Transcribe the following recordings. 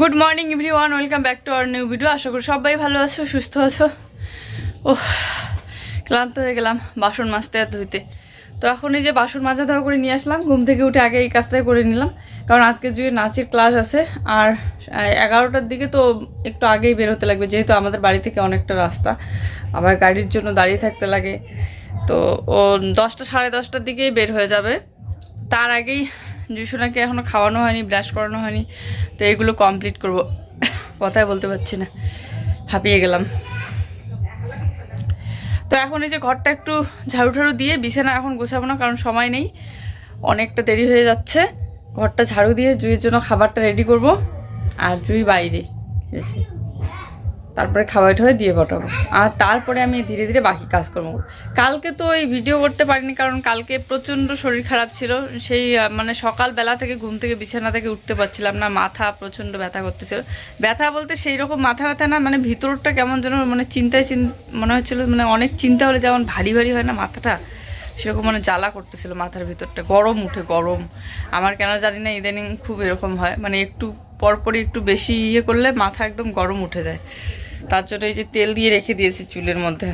Good morning everyone welcome back to our new video আশা করি সবাই ভালো আছো, সুস্থ আছো? ও ক্লান্ত হয়ে গেলাম বাসন মাজতে আর ধুইতে তো এখন এই যে বাসন মাজা ধোয়া করে নিয়ে আসলাম, ঘুম থেকে উঠে আগে এই কাজটাই করে নিলাম। কারণ আজকে জুয়ে নাচের ক্লাস আছে, আর এগারোটার দিকে তো একটু আগেই বের হতে লাগবে, যেহেতু আমাদের বাড়ি থেকে অনেকটা রাস্তা। আবার গাড়ির জন্য দাঁড়িয়ে থাকতে লাগে। তো ও দশটা সাড়ে দশটার দিকেই বের হয়ে যাবে। তার আগেই জুসোনাকে এখনও খাওয়ানো হয়নি ব্রাশ করানো হয়নি, তো এগুলো কমপ্লিট করব। কথাই বলতে পারছি না। হাঁপিয়ে গেলাম। তো এখন এই যে ঘরটা একটু ঝাড়ু ঠাড়ু দিয়ে বিছানা এখন গোছাবো না, কারণ সময় নেই। অনেকটা দেরি হয়ে যাচ্ছে। ঘরটা ঝাড়ু দিয়ে জুইয়ের জন্য খাবারটা রেডি করব। আর জুই বাইরে। ঠিক আছে। তারপরে খাওয়াই ঠাওয়াই দিয়ে পাঠাবো। আর তারপরে আমি ধীরে ধীরে বাকি কাজ করব। কালকে তো এই ভিডিও করতে পারিনি, কারণ কালকে প্রচণ্ড শরীর খারাপ ছিল। সেই মানে সকালবেলা থেকে ঘুম থেকে বিছানা থেকে উঠতে পারছিলাম না, মাথা প্রচণ্ড ব্যথা করতেছিল। ব্যথা বলতে সেই রকম মাথা ব্যথা না মানে ভিতরটা কেমন যেন মানে চিন্তায় চিন, মনে হচ্ছিল মানে অনেক চিন্তা হলে যেমন ভারী ভারী হয় না মাথাটা, সেরকম মানে জ্বালা করতেছিল মাথার ভিতরটা। গরম উঠে, গরম। আমার কেন জানি না, ইদানিং খুব এরকম হয়। মানে একটু পরপরই একটু বেশি ইয়ে করলে মাথা একদম গরম উঠে যায়। তার জন্য এই যে তেল দিয়ে রেখে দিয়েছি চুলের মধ্যে।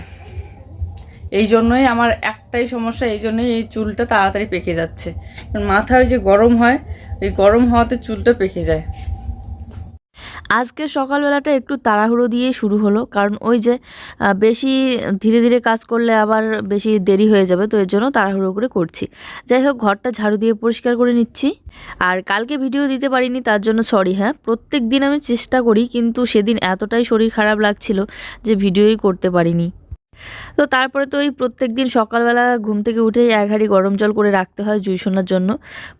এই জন্যই আমার একটাই সমস্যা, এই জন্যই এই চুলটা তাড়াতাড়ি পেকে যাচ্ছে। কারণ মাথা ওই যে গরম হয়, ওই গরম হওয়াতে চুলটা পেকে যায়। আজকে সকালবেলাটা একটু তাড়াহুড়ো দিয়ে শুরু হলো, কারণ ওই যে বেশি ধীরে ধীরে কাজ করলে আবার বেশি দেরি হয়ে যাবে, তো এর জন্য তাড়াহুড়ো করে করছি। যাই হোক, ঘরটা ঝাড়ু দিয়ে পরিষ্কার করে নিচ্ছি। আর কালকে ভিডিও দিতে পারিনি, তার জন্য সরি হ্যাঁ। প্রত্যেক দিন আমি চেষ্টা করি, কিন্তু সেদিন এতটাই শরীর খারাপ লাগছিল যে ভিডিওই করতে পারিনি। তো তারপরে তো ওই প্রত্যেক দিন সকালবেলা ঘুম থেকে উঠেই এক হাঁড়ি গরম জল করে রাখতে হয় জুই শোনার জন্য,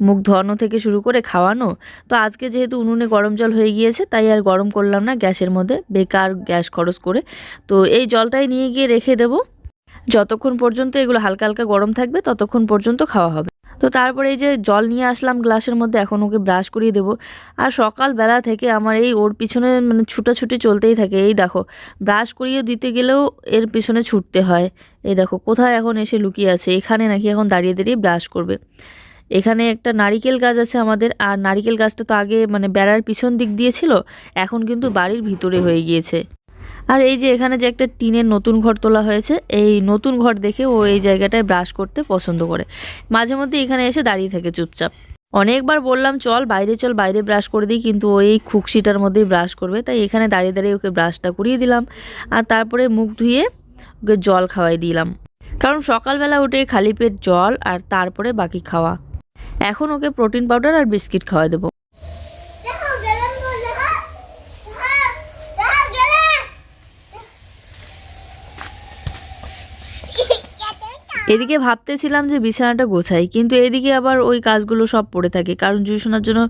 মুখ ধোয়ানো থেকে শুরু করে খাওয়ানো। তো আজকে যেহেতু উনুনে গরম জল হয়ে গিয়েছে, তাই আর গরম করলাম না গ্যাসের মধ্যে, বেকার গ্যাস খরচ করে। তো এই জলটাই নিয়ে গিয়ে রেখে দেবো। যতক্ষণ পর্যন্ত এগুলো হালকা হালকা গরম থাকবে, ততক্ষণ পর্যন্ত খাওয়া হবে। তো তারপরে এই যে জল নিয়ে আসলাম গ্লাসের মধ্যে, এখন ওকে ব্রাশ করিয়ে দেবো। আর সকালবেলা থেকে আমার এই ওর পিছনে মানে ছুটাছুটি চলতেই থাকে। এই দেখো, ব্রাশ করিয়ে দিতে গেলেও এর পিছনে ছুটতে হয়। এই দেখো, কোথায় এখন এসে লুকিয়ে আছে? এখানে নাকি এখন দাঁড়িয়ে দাঁড়িয়ে ব্রাশ করবে। এখানে একটা নারিকেল গাছ আছে আমাদের। আর নারিকেল গাছটা তো আগে মানে বেড়ার পিছন দিক দিয়েছিল এখন কিন্তু বাড়ির ভিতরে হয়ে গিয়েছে। আর এই যে এখানে যে একটা টিনের নতুন ঘর তোলা হয়েছে, এই নতুন ঘর দেখে ও এই জায়গাটায় ব্রাশ করতে পছন্দ করে। মাঝে মধ্যে এখানে এসে দাঁড়িয়ে থাকে চুপচাপ। অনেকবার বললাম, চল বাইরে চল বাইরে ব্রাশ করে দিই। কিন্তু ও এই খুকশিটার মধ্যেই ব্রাশ করবে। তাই এখানে দাঁড়িয়ে দাঁড়িয়ে ওকে ব্রাশটা করিয়ে দিলাম। আর তারপরে মুখ ধুয়ে ওকে জল খাওয়াই দিলাম। কারণ সকালবেলা উঠে খালি পেট জল আর তারপরে বাকি খাওয়া। এখন ওকে প্রোটিন পাউডার আর বিস্কিট খাওয়াই দেবো দেখো গেলাম তো দেখা দেখা গেলে এদিকে ভাবতেছিলাম যে বিছানাটা গোছাই, কিন্তু এদিকে আবার ওই কাজগুলো সব পড়ে থাকে। কারণ জুসোনার জন্য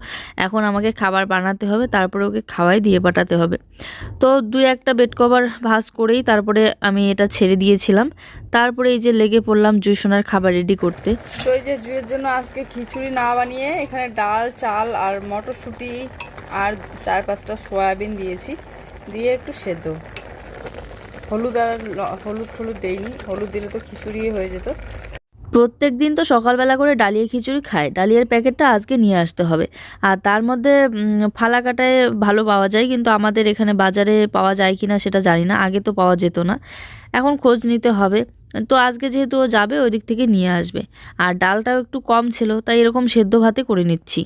এখন আমাকে খাবার বানাতে হবে, তারপরে ওকে খাওয়াই দিয়ে পাঠাতে হবে। তো দুই একটা বেড কভার ভাঁজ করেই তারপরে আমি এটা ছেড়ে দিয়েছিলাম। তারপরে এই যে লেগে পড়লাম জুসোনার খাবার রেডি করতে। তো এই যে জুয়ের জন্য আজকে খিচুড়ি না বানিয়ে এখানে ডাল, চাল আর মটরশুঁটি আর চার পাঁচটা সয়াবিন দিয়েছি। দিয়ে একটু সেদ্ধ। হলুদ আর হলুদ হলুদ দেইনি। হলুদ দিলে তো খিচুড়ি হয়ে যেত। প্রত্যেক দিন তো সকালবেলা করে ডালিয়া খিচুড়ি খায়। ডালিয়ার প্যাকেটটা আজকে নিয়ে আসতে হবে। আর তার মধ্যে ফালাকাটায় ভালো পাওয়া যায়, কিন্তু আমাদের এখানে বাজারে পাওয়া যায় কিনা সেটা জানি না। আগে তো পাওয়া যেত না। এখন খোঁজ নিতে হবে। তো আজকে যেহেতু ও যাবে, ওই দিক থেকে নিয়ে আসবে। আর ডালটাও একটু কম ছিল, তাই এরকম সেদ্ধ ভাতে করে নিচ্ছি।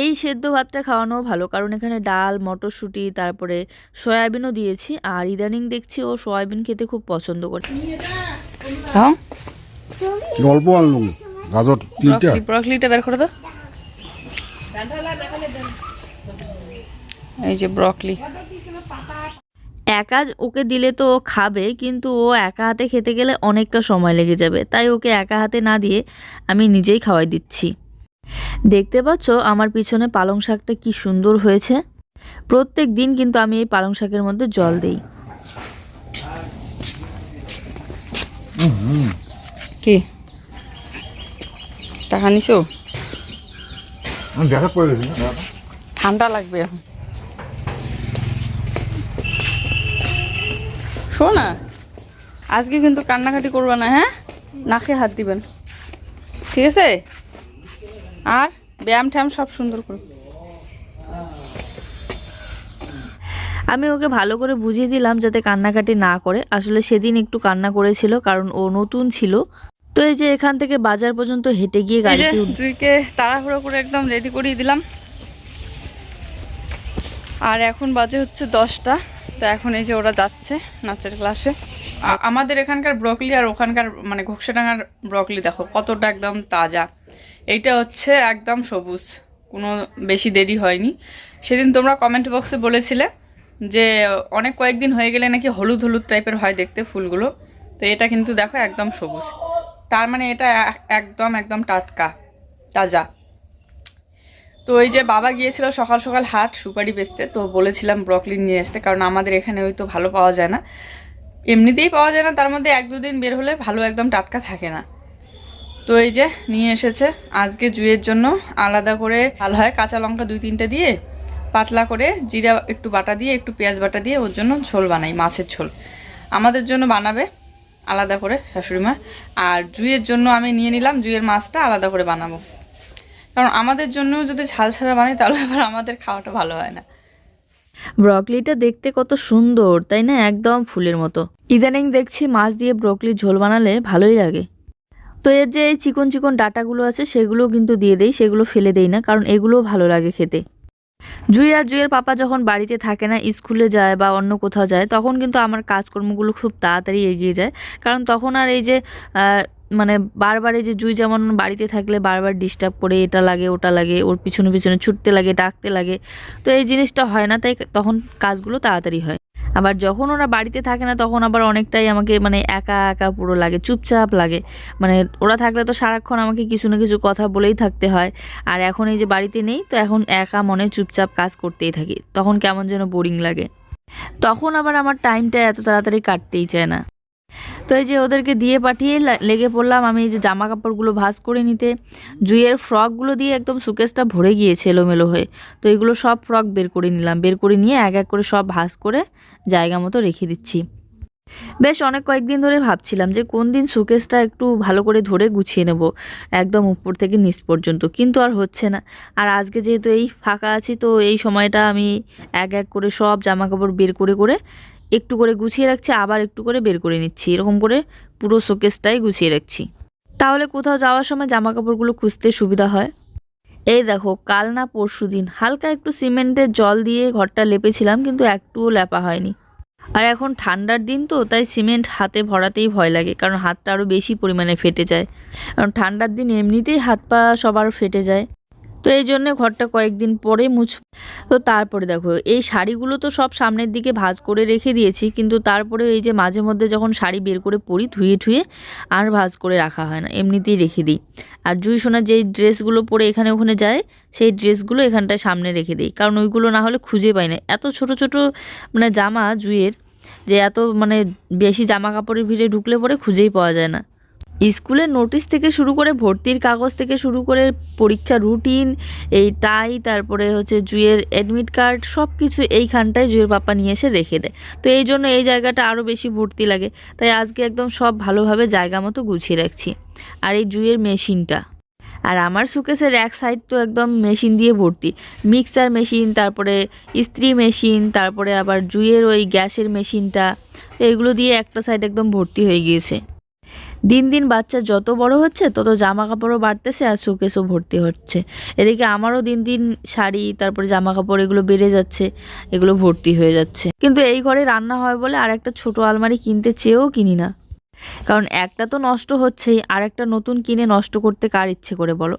এই সেদ্ধ ভাতটা খাওয়ানো ভালো কারণ এখানে ডাল মটরশুঁটি তারপরে সয়াবিনও দিয়েছি আর ইদানিং দেখছি ও সয়াবিন খেতে খুব পছন্দ করে। হ্যাঁ? অল্প আনলুম গাজর তিনটা। ব্রকলি ব্রকলিটা বের করে দাও। এই যে ব্রকলি। একা ওকে দিলে তো ও খাবে কিন্তু ও একা হাতে খেতে গেলে অনেকটা সময় লেগে যাবে তাই ওকে একা হাতে না দিয়ে আমি নিজেই খাওয়াই দিচ্ছি। দেখতে পাচ্ছ আমার পিছনে পালং শাকটা কি সুন্দর হয়েছে? প্রত্যেক দিন কিন্তু আমি এই পালং শাকের মধ্যে জল দিই। কি? টাকা নিছো? ঠান্ডা লাগবে এখন। শোনা আজকে কিন্তু কান্নাকাটি করবে না হ্যাঁ? নাকে হাত দিবেন। ঠিক আছে? আর ব্যায়াম ট্যায়াম সব সুন্দর করে। আমি ওকে ভালো করে বুঝিয়ে দিলাম যাতে কান্নাকাটি না করে। আসলে সেদিন একটু কান্না করেছিল কারণ ও নতুন ছিল। তো এই যে এখান থেকে বাজার পর্যন্ত হেঁটে গিয়ে গাড়িতে উঠ- তাড়াহুড়ো করে একদম রেডি করিয়ে দিলাম। আর এখন বাজে হচ্ছে দশটা। তো এখন এই যে ওরা যাচ্ছে নাচের ক্লাসে। আমাদের এখানকার ব্রকলি আর ওখানকার মানে ঘোকসাডাঙ্গার ব্রকলি দেখো কতটা একদম তাজা। এইটা হচ্ছে একদম সবুজ। কোনো বেশি দেরি হয়নি। সেদিন তোমরা কমেন্ট বক্সে বলেছিলে যে, অনেক কয়েকদিন হয়ে গেলে নাকি হলুদ হলুদ টাইপের হয় দেখতে ফুলগুলো। তো এটা কিন্তু দেখো একদম সবুজ। তার মানে এটা একদম একদম টাটকা, তাজা। তো ওই যে বাবা গিয়েছিল সকাল সকাল হাট সুপারি বেচতে, তো বলেছিলাম ব্রকলি নিয়ে আসতে, কারণ আমাদের এখানে ওই তো ভালো পাওয়া যায় না। এমনিতেই পাওয়া যায় না, তার মধ্যে এক দুদিন বের হলে ভালো একদম টাটকা থাকে না। তো এই যে নিয়ে এসেছে। আজকে জুয়ের জন্য আলাদা করে ভালো হয়। কাঁচা লঙ্কা দুই তিনটে দিয়ে পাতলা করে জিরা একটু বাটা দিয়ে, একটু পেঁয়াজ বাটা দিয়ে ওর জন্য ঝোল বানাই, মাছের ঝোল। আমাদের জন্য বানাবে আলাদা করে শাশুড়ি মা। আর জুয়ের জন্য আমি নিয়ে নিলাম জুয়ের মাছটা আলাদা করে বানাবো। কারণ আমাদের জন্য যদি ঝাল ছাড়া বানাই, তাহলে আবার আমাদের খাওয়াটা ভালো হয় না। ব্রকলিটা দেখতে কত সুন্দর, তাই না? একদম ফুলের মতো। ইদানিং দেখছি মাছ দিয়ে ব্রকলি ঝোল বানালে ভালোই লাগে। তো এর যে এই চিকন চিকন ডাটাগুলো আছে সেগুলো কিন্তু দিয়ে দেই, সেগুলো ফেলে দেই না, কারণ এগুলোও ভালো লাগে খেতে। জুই আর জুইয়ের পাপা যখন বাড়িতে থাকে না, স্কুলে যায় বা অন্য কোথাও যায়, তখন কিন্তু আমার কাজকর্মগুলো খুব তাড়াতাড়ি এগিয়ে যায়। কারণ তখন আর এই যে মানে বারবার এই যে জুই যেমন বাড়িতে থাকলে বারবার ডিস্টার্ব করে, এটা লাগে, ওটা লাগে, ওর পিছনে পিছনে ছুটতে লাগে, ডাকতে লাগে, তো এই জিনিসটা হয় না, তাই তখন কাজগুলো তাড়াতাড়ি হয়। আবার যখন ওরা বাড়িতে থাকে না, তখন আবার অনেকটাই আমাকে মানে একা একা পুরো লাগে, চুপচাপ লাগে। মানে ওরা থাকলে তো সারাক্ষণ আমাকে কিছু না কিছু কথা বলেই থাকতে হয়। আর এখন এই যে বাড়িতে নেই, তো এখন একা মনে চুপচাপ কাজ করতেই থাকি। তখন কেমন যেন বোরিং লাগে। তখন আবার আমার টাইমটা এত তাড়াতাড়ি কাটতেই চায় না। তো এই যে ওদেরকে দিয়ে পাঠিয়ে লেগে পড়লাম। আমি এই যে জামা কাপড়গুলো ভাঁজ করে নিতে, জুইয়ের ফ্রকগুলো দিয়ে একদম সুকেসটা ভরে গিয়েছে এলোমেলো হয়ে। তো এগুলো সব ফ্রক বের করে নিলাম। বের করে নিয়ে এক এক করে সব ভাঁজ করে জায়গা মতো রেখে দিচ্ছি। বেশ অনেক কয়েকদিন ধরে ভাবছিলাম যে কোন দিন সুকেসটা একটু ভালো করে ধরে গুছিয়ে নেব, একদম উপর থেকে নিচ পর্যন্ত। কিন্তু আর হচ্ছে না। আর আজকে যেহেতু এই ফাঁকা আছি, তো এই সময়টা আমি এক এক করে সব জামা কাপড় বের করে করে একটু করে গুছিয়ে রাখছি, আবার একটু করে বের করে নিচ্ছি। এরকম করে পুরো শোকেসটাই গুছিয়ে রাখছি। তাহলে কোথাও যাওয়ার সময় জামা কাপড়গুলো খুঁজতে সুবিধা হয়। এই দেখো, কাল না পরশু দিন। হালকা একটু সিমেন্টের জল দিয়ে ঘরটা লেপেছিলাম, কিন্তু একটুও লেপা হয়নি। আর এখন ঠান্ডার দিন তো, তাই সিমেন্ট হাতে ভরাতেই ভয় লাগে, কারণ হাতটা আরও বেশি পরিমাণে ফেটে যায়। কারণ ঠান্ডার দিন এমনিতেই হাত পা সবার ফেটে যায়। তো এই জন্য ঘরটা কয়েকদিন পরে মুছ তো তারপরে দেখো, এই শাড়িগুলো তো সব সামনের দিকে ভাঁজ করে রেখে দিয়েছি, কিন্তু তারপরে এই যে মাঝে মধ্যে যখন শাড়ি বের করে পরি, ধুয়ে ধুয়ে আর ভাঁজ করে রাখা হয় না, এমনিতেই রেখে দিই। আর জুই সোনার যেই ড্রেসগুলো পরে এখানে ওখানে যায়, সেই ড্রেসগুলো এখানটায় সামনে রেখে দিই, কারণ ওইগুলো না হলে খুঁজে পাই না। এত ছোট ছোট মানে জামা জুইয়ের, যে এত মানে বেশি জামা কাপড়ের ভিড়ে ঢুকলে পরে খুঁজেই পাওয়া যায় না। স্কুলের নোটিশ থেকে শুরু করে ভর্তির কাগজ থেকে শুরু করে পরীক্ষা রুটিন, এই টাই তারপরে হচ্ছে জুয়ের অ্যাডমিট কার্ড সব কিছু এইখানটায় জুয়ের পাপা নিয়ে এসে রেখে দেয়। তো এই জন্য এই জায়গাটা আরও বেশি ভর্তি লাগে। তাই আজকে একদম সব ভালোভাবে জায়গা মতো গুছিয়ে রাখছি। আর এই জুয়ের মেশিনটা। আর আমার সুকেসের এক সাইড তো একদম মেশিন দিয়ে ভর্তি। মিক্সার মেশিন, তারপরে ইস্ত্রি মেশিন, তারপরে আবার জুয়ের ওই গ্যাসের মেশিনটা এগুলো দিয়ে একটা সাইড একদম ভর্তি হয়ে গিয়েছে। দিন দিন বাচ্চা যত বড় হচ্ছে, তত জামা কাপড়ও বাড়তেছে আর শোকেসও ভর্তি হচ্ছে। এদিকে আমারও দিন দিন শাড়ি, তারপরে জামা কাপড় এগুলো বেড়ে যাচ্ছে, এগুলো ভর্তি হয়ে যাচ্ছে। কিন্তু এই ঘরে রান্না হয় বলে আর একটা ছোট আলমারি কিনতে চেয়েও কিনি না। কারণ একটা তো নষ্ট হচ্ছেই, আর একটা নতুন কিনে নষ্ট করতে কার ইচ্ছে করে বলো?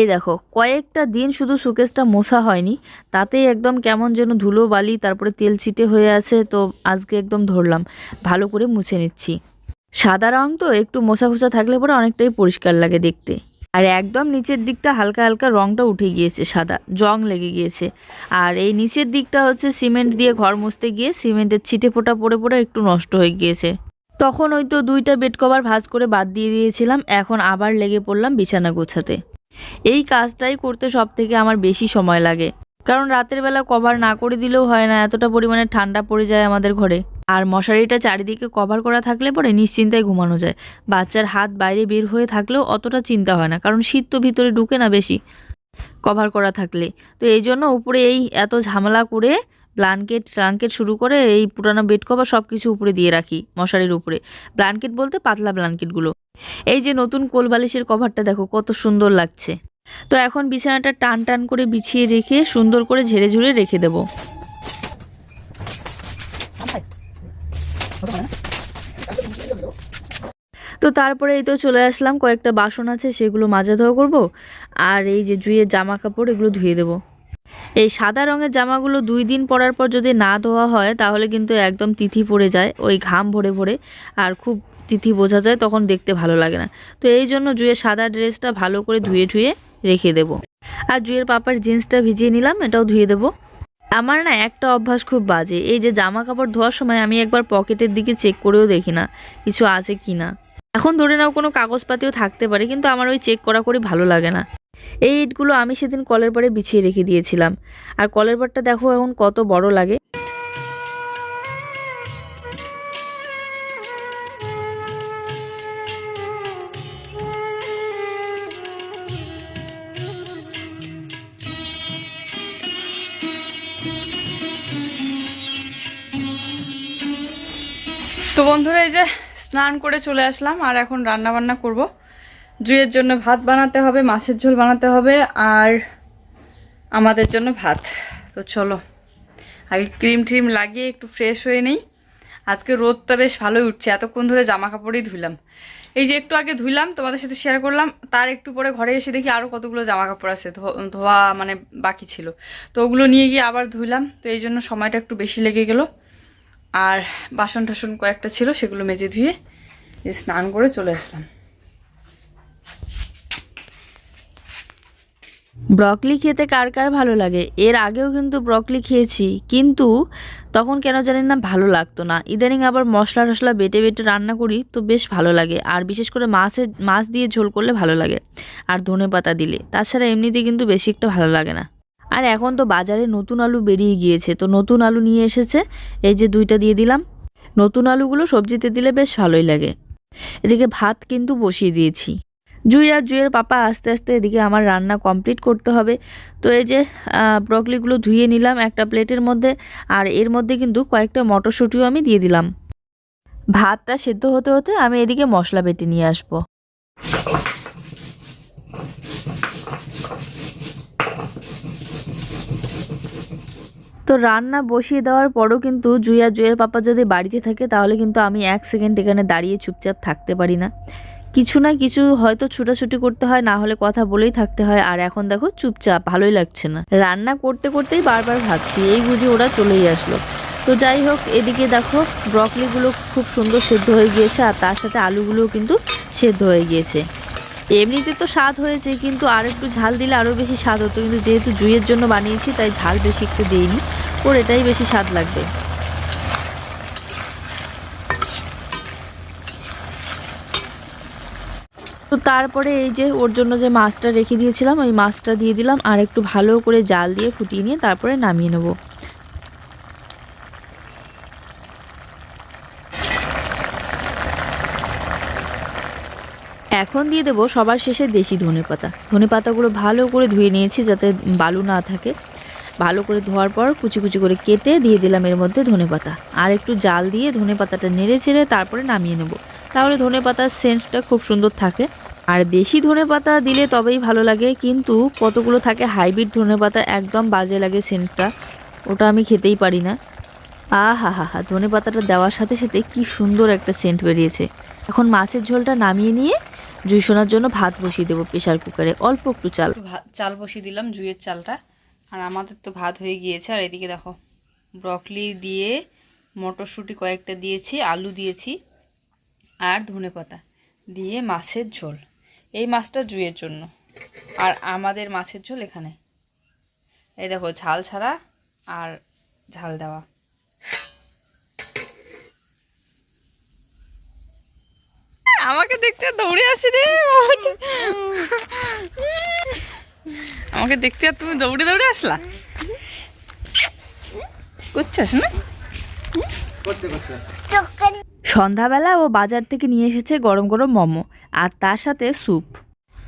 এই দেখো, কয়েকটা দিন শুধু সুকেসটা মোছা হয়নি, তাতেই একদম কেমন যেন ধুলো বালি, তারপরে তেল ছিটে হয়ে আছে, তো আজকে একদম ধরলাম। ভালো করে মুছে নিচ্ছি। সাদা রং তো একটু মোছা খোসা থাকলে পরে অনেকটাই পরিষ্কার লাগে দেখতে। আর একদম নিচের দিকটা হালকা হালকা রংটা উঠে গিয়েছে সাদা, জং লেগে গিয়েছে। আর এই নিচের দিকটা হচ্ছে সিমেন্ট দিয়ে ঘর মুছতে গিয়ে সিমেন্টের ছিটে ফোটা পড়ে পড়ে একটু নষ্ট হয়ে গিয়েছে। তখন ওই তো দুইটা বেড কভার ভাঁজ করে বাদ দিয়ে দিয়েছিলাম, এখন আবার লেগে পড়লাম বিছানা গোছাতে। এই কাজটাই করতে সব থেকে আমার বেশি সময় লাগে। কারণ রাতের বেলা কভার না করে দিলেও হয় না, এতটা পরিমাণে ঠান্ডা পড়ে যায় আমাদের ঘরে। আর মশারিটা চারিদিকে কভার করা থাকলে পরে নিশ্চিন্তায় ঘুমানো যায়। বাচ্চার হাত বাইরে বের হয়ে থাকলেও অতটা চিন্তা হয় না, কারণ শীত তো ভিতরে ঢুকে না বেশি কভার করা থাকলে। তো এই জন্য উপরে এই এত ঝামেলা করে ব্ল্যাঙ্কেট, ট্রাঙ্কেট শুরু করে এই পুরানো বেড কভার সব কিছু উপরে দিয়ে রাখি মশারির উপরে। ব্ল্যাঙ্কেট বলতে পাতলা ব্ল্যাঙ্কেটগুলো। এই যে নতুন কোলবালিশের কভারটা দেখো, কত সুন্দর লাগছে। তো এখন বিছানাটা টান টান করে বিছিয়ে রেখে সুন্দর করে ঝেড়ে ঝুড়ে রেখে দেবো। তো তারপরে এই তো চলে আসলাম, কয়েকটা বাসন আছে সেগুলো মাজা ধোয়া করব, আর এই যে জুইয়ের জামা কাপড় এগুলো ধুয়ে দেবো। এই সাদা রঙের জামাগুলো দুই দিন পরার পর যদি না ধোয়া হয়, তাহলে কিন্তু একদম তিথি পড়ে যায়, ওই ঘাম ভরে ভরে, আর খুব তিথি বোঝা যায়, তখন দেখতে ভালো লাগে না। তো এই জন্য জুয়ের সাদা ড্রেসটা ভালো করে ধুয়ে ধুয়ে রেখে দেবো। আর জুয়ের পাপার জিন্সটা ভিজিয়ে নিলাম, এটাও ধুয়ে দেবো। আমার না একটা অভ্যাস খুব বাজে, এই যে জামা কাপড় ধোয়ার সময় আমি একবার পকেটের দিকে চেক করেও দেখি না, কিছু আছে কি না। এখন ধরে নাও কোনো কাগজপাতিও থাকতে পারে, কিন্তু আমার ওই চেক করা করে ভালো লাগে না। এই ইটগুলো আমি সেদিন কলের পাড়ে বিছিয়ে রেখে দিয়েছিলাম। আর কলের পাড়টা দেখো এখন কত বড় লাগে। তো বন্ধুরা, এই যে স্নান করে চলে আসলাম আর এখন রান্না বান্না করব। জুইয়ের জন্য ভাত বানাতে হবে, মাছের ঝোল বানাতে হবে আর আমাদের জন্য ভাত। তো চলো, আগে ক্রিম ট্রিম লাগিয়ে একটু ফ্রেশ হয়ে নেই। আজকে রোদটা বেশ ভালোই উঠছে, এতক্ষণ ধরে জামা কাপড়ই ধুইলাম। এই যে একটু আগে ধুইলাম, তোমাদের সাথে শেয়ার করলাম, তার একটু পরে ঘরে এসে দেখি আরও কতগুলো জামা কাপড় আছে ধোয়া মানে বাকি ছিল। তো ওগুলো নিয়ে গিয়ে আবার ধুইলাম, তো এই জন্য সময়টা একটু বেশি লেগে গেলো। আর বাসন টাসন কয়েকটা ছিল, সেগুলো মেজে ধুয়ে এই স্নান করে চলে আসলাম। ব্রকলি খেতে কার কার ভালো লাগে? এর আগেও কিন্তু ব্রকলি খেয়েছি, কিন্তু তখন কেন জানি না ভালো লাগতো না। ইদানিং আবার মশলা টশলা বেটে বেটে রান্না করি তো বেশ ভালো লাগে, আর বিশেষ করে মাছের মাছ দিয়ে ঝোল করলে ভালো লাগে, আর ধনে পাতা দিলে। তাছাড়া এমনিতে কিন্তু বেশি একটা ভালো লাগে না। আর এখন তো বাজারে নতুন আলু বেরিয়ে গিয়েছে, তো নতুন আলু নিয়ে এসেছে। এই যে দুইটা দিয়ে দিলাম। নতুন আলুগুলো সবজিতে দিলে বেশ ভালোই লাগে। এদিকে ভাত কিন্তু বসিয়ে দিয়েছি। জুই আর জুইয়ের পাপা আস্তে আস্তে এদিকে আমার রান্না কমপ্লিট করতে হবে। তো এই যে ব্রকলিগুলো ধুয়ে নিলাম একটা প্লেটের মধ্যে, আর এর মধ্যে কিন্তু কয়েকটা মটরশুঁটিও আমি দিয়ে দিলাম। ভাতটা সেদ্ধ হতে হতে আমি এদিকে মশলা বেটে নিয়ে আসব। তো রান্না বসিয়ে দেওয়ার পরও কিন্তু আর জুয়ের পাপা যদি বাড়িতে থাকে, তাহলে কিন্তু আমি এক সেকেন্ড এখানে দাঁড়িয়ে চুপচাপ থাকতে পারি না। কিছু না কিছু হয়তো ছুটাছুটি করতে হয়, না হলে কথা বলেই থাকতে হয়। আর এখন দেখো, চুপচাপ, ভালোই লাগছে না। রান্না করতে করতেই বারবার ভাবছি, এই বুঝি ওরা চলেই আসলো। তো যাই হোক, এদিকে দেখো, ব্রকলিগুলো খুব সুন্দর সেদ্ধ হয়ে গিয়েছে, আর তার সাথে আলুগুলোও কিন্তু সেদ্ধ হয়ে গিয়েছে। এমনিতে তো স্বাদ হয়েছে, কিন্তু আর একটু ঝাল দিলে আরও বেশি স্বাদ হতো। কিন্তু যেহেতু জুইয়ের জন্য বানিয়েছি, তাই ঝাল বেশি একটু দিইনি। ওর এটাই বেশি স্বাদ লাগবে। তো তারপরে এই যে ওর জন্য যে মাছটা রেখে দিয়েছিলাম, ওই মাছটা দিয়ে দিলাম, আর একটু ভালো করে জাল দিয়ে ফুটিয়ে নিয়ে তারপরে নামিয়ে নেব। এখন দিয়ে দেবো সবার শেষে দেশি ধনে পাতা। ধনে পাতাগুলো ভালো করে ধুয়ে নিয়েছি যাতে বালু না থাকে। ভালো করে ধোয়ার পর কুচি কুচি করে কেটে দিয়ে দিলাম এর মধ্যে ধনে পাতা। আর একটু জাল দিয়ে ধনে পাতাটা নেড়ে চেড়ে তারপরে নামিয়ে নেব। তাহলে ধনে পাতার সেন্টটা খুব সুন্দর থাকে। আর দেশি ধনে পাতা দিলে তবেই ভালো লাগে, কিন্তু কতগুলো থাকে হাইব্রিড ধনে পাতা একদম বাজে লাগে সেন্টটা। ওটা আমি খেতেই পারি না। আ হা হা হা ধনে পাতাটা দেওয়ার সাথে সাথে কি সুন্দর একটা সেন্ট বেরিয়েছে। এখন মাছের ঝোলটা নামিয়ে নিয়ে জুই শোনার জন্য ভাত বসিয়ে দেবো প্রেশার কুকারে। অল্প একটু চাল। চাল বসিয়ে দিলাম জুইয়ের চালটা। আর আমাদের তো ভাত হয়ে গিয়েছে। আর এদিকে দেখো, ব্রকলি দিয়ে মটরশুঁটি কয়েকটা দিয়েছি, আলু দিয়েছি, আর ধনে পাতা দিয়ে মাছের ঝোল। এই মাছটা জুইয়ের জন্য। আর আমাদের মাছের ঝোল এখানে। এই দেখো, ঝাল ছাড়া আর ঝাল দেওয়া। আমাকে দেখতে দৌড়ে আসি রে আমাকে দেখতে আর তুমি দৌড়ে দৌড়ে আসলা? করছাস না? সন্ধ্যাবেলা ও বাজার থেকে নিয়ে এসেছে গরম গরম মোমো আর তার সাথে স্যুপ।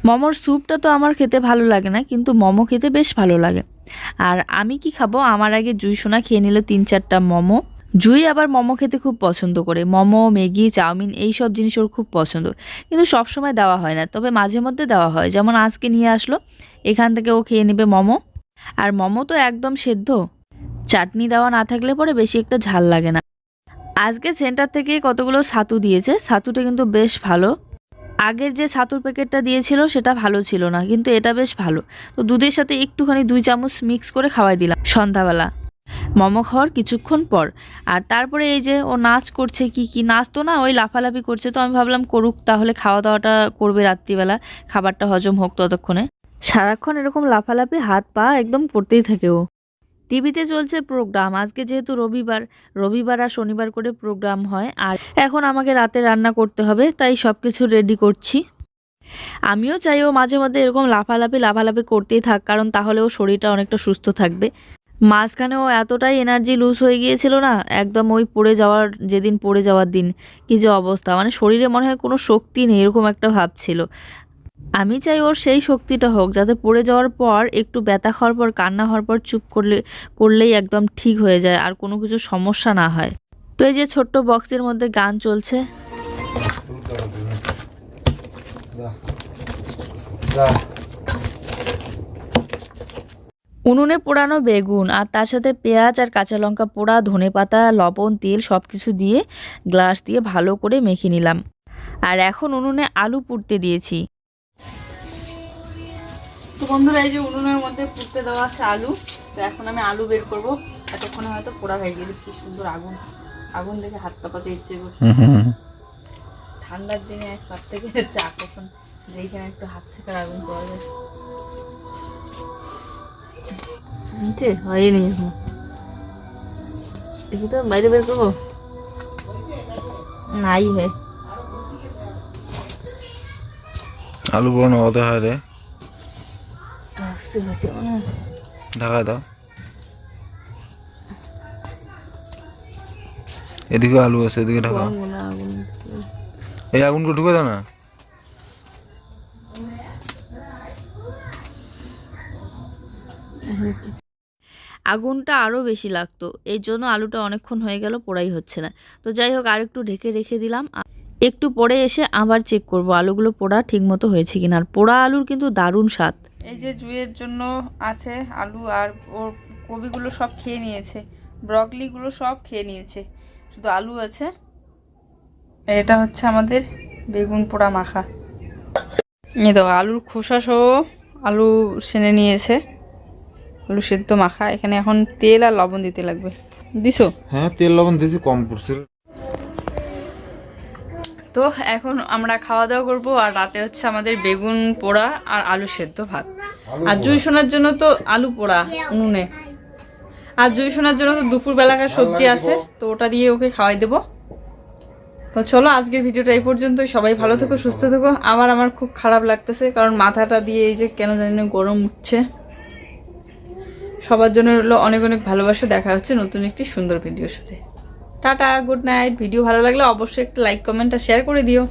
মোমোর স্যুপটা তো আমার খেতে ভালো লাগে না, কিন্তু মোমো খেতে বেশ ভালো লাগে। আর আমি কি খাব? আমার আগে জুই সোনা খেয়ে নিল তিন চারটা মোমো। জুই আবার মোমো খেতে খুব পছন্দ করে। মোমো, ম্যাগি, চাউমিন এই সব জিনিস ওর খুব পছন্দ। কিন্তু সব সময় দেওয়া হয় না। তবে মাঝে মধ্যে দেওয়া হয়। যেমন আজকে নিয়ে আসলো। এখান থেকে ও খেয়ে নেবে মোমো। আর মোমো তো একদম সেদ্ধ। চাটনি দেওয়া না থাকলে পরে বেশি একটা ঝাল লাগে না। আজকে সেন্টার থেকে কতগুলো ছাতু দিয়েছে? ছাতুটা কিন্তু বেশ ভালো। আগের যে ছাতুর প্যাকেটটা দিয়েছিল, সেটা ভালো ছিল না। কিন্তু এটা বেশ ভালো। তো দুধের সাথে একটুখানি দুই চামচ মিক্স করে খাওয়াই দিলাম। সন্ধ্যাবেলা। মোমো খাওয়ার কিছুক্ষণ পর। আর তারপরে এই যে ও নাচ করছে কি কি নাচ তো না, ওই লাফালাফি করছে তো আমি ভাবলাম করুক, তাহলে খাওয়া দাওয়াটা করবে রাত্রিবেলা, খাবারটা হজম হোক ততক্ষণে। সারাক্ষণ এরকম লাফালাফি, হাত পা একদম করতেই থাকে ও। টিভিতে চলছে প্রোগ্রাম, আজকে যেহেতু রবিবার রবিবার আর শনিবার করে প্রোগ্রাম হয়, আর এখন আমাকে রাতে রান্না করতে হবে, তাই সব কিছু রেডি করছি। আমিও চাই ও মাঝে মধ্যে এরকম লাফালাফি লাফালাফি করতেই থাক, কারণ তাহলে ও শরীরটা অনেকটা সুস্থ থাকবে। মাঝখানে ও এতটাই এনার্জি লুজ হয়ে গিয়েছিল না, একদম ওই পড়ে যাওয়ার যেদিন পড়ে যাওয়ার দিন, কি যে অবস্থা। মানে শরীরে মনে হয় কোনো শক্তি নেই, এরকম একটা ভাব ছিল। আমি চাই ওর সেই শক্তিটা হোক, যাতে পড়ে যাওয়ার পর, একটু ব্যথা হওয়ার পর, কান্না হওয়ার পর চুপ করলে, করলেই একদম ঠিক হয়ে যায়, আর কোনো কিছু সমস্যা না হয়। তো এই যে ছোট্ট বক্সের মধ্যে গান চলছে। উনুনে পোড়ানো বেগুন আর তার সাথে পেঁয়াজ আর কাঁচা লঙ্কা পোড়া ধনে পাতা লবণ তেল সব কিছু দিয়ে গ্লাস দিয়ে ভালো করে মেখে নিলাম। আর এখন উনুনে আলু পুড়তে দিয়েছি। তো বন্ধুরা এই যে উনুনের মধ্যে পুড়তে দেওয়া আছে আলু তো এখন আমি আলু বের করব। এতক্ষণে হয়তো পোড়া হয়ে গেলে কি সুন্দর আগুন। আগুন দেখে হাত তাপাতে ইচ্ছে করছে। ঠান্ডার দিনে এক সব থেকে চা কখন যেখানে একটু হাত শেখার আগুন পাওয়া যায়। নিচে হয়নি এখন। একটু তো বাইরে বের করব? নাই হয় আলু পোড়ানো কত হয় রে। ঢাকা দাও। এদিকে আলু আছে এদিকে ঢাকা এই আগুনকে ঢুকে দাও না। আগুনটা আরও বেশি লাগতো। এই জন্য আলুটা অনেকক্ষণ হয়ে গেল, পোড়াই হচ্ছে না। তো যাই হোক আর একটু ঢেকে রেখে দিলাম। একটু পরে এসে আবার চেক করব আলুগুলো পোড়া ঠিকমতো হয়েছে কিনা। আর পোড়া আলুর কিন্তু দারুণ স্বাদ। এই যে জুয়ের জন্য আছে আলু আর ওর কবিগুলো সব খেয়ে নিয়েছে। ব্রকলিগুলো সব খেয়ে নিয়েছে। শুধু আলু আছে। এটা হচ্ছে আমাদের বেগুন পোড়া মাখা। এই তো আলুর খোসা সহ আলু সেনে নিয়েছে। আলু সেদ্ধ মাখা। এখানে এখন তেল আর লবণ দিতে লাগবে। দিছো? হ্যাঁ তেল লবণ দিয়েছি কম পড়ছিল তো এখন আমরা খাওয়া দাওয়া করব আর রাতে হচ্ছে আমাদের বেগুন পোড়া আর আলু সেদ্ধ ভাত। আর জুই শোনার জন্য তো আলু পোড়া উনুনে। আর জুই শোনার জন্য তো দুপুর বেলাকার সবজি আছে তো ওটা দিয়ে ওকে খাওয়াই দেবো। তো চলো আজকের ভিডিওটা এই পর্যন্তই। সবাই ভালো থেকো সুস্থ থেকো। আবার আমার খুব খারাপ লাগতেছে কারণ মাথাটা দিয়ে এই যে কেন জানি না গরম উঠছে। সবার জন্য হলো অনেক অনেক ভালোবাসা। দেখা হচ্ছে নতুন একটি সুন্দর ভিডিওর সাথে। টাটা গুড নাইট ভিডিও ভালো লাগলে অবশ্যই একটা লাইক কমেন্ট আর শেয়ার করে দিও।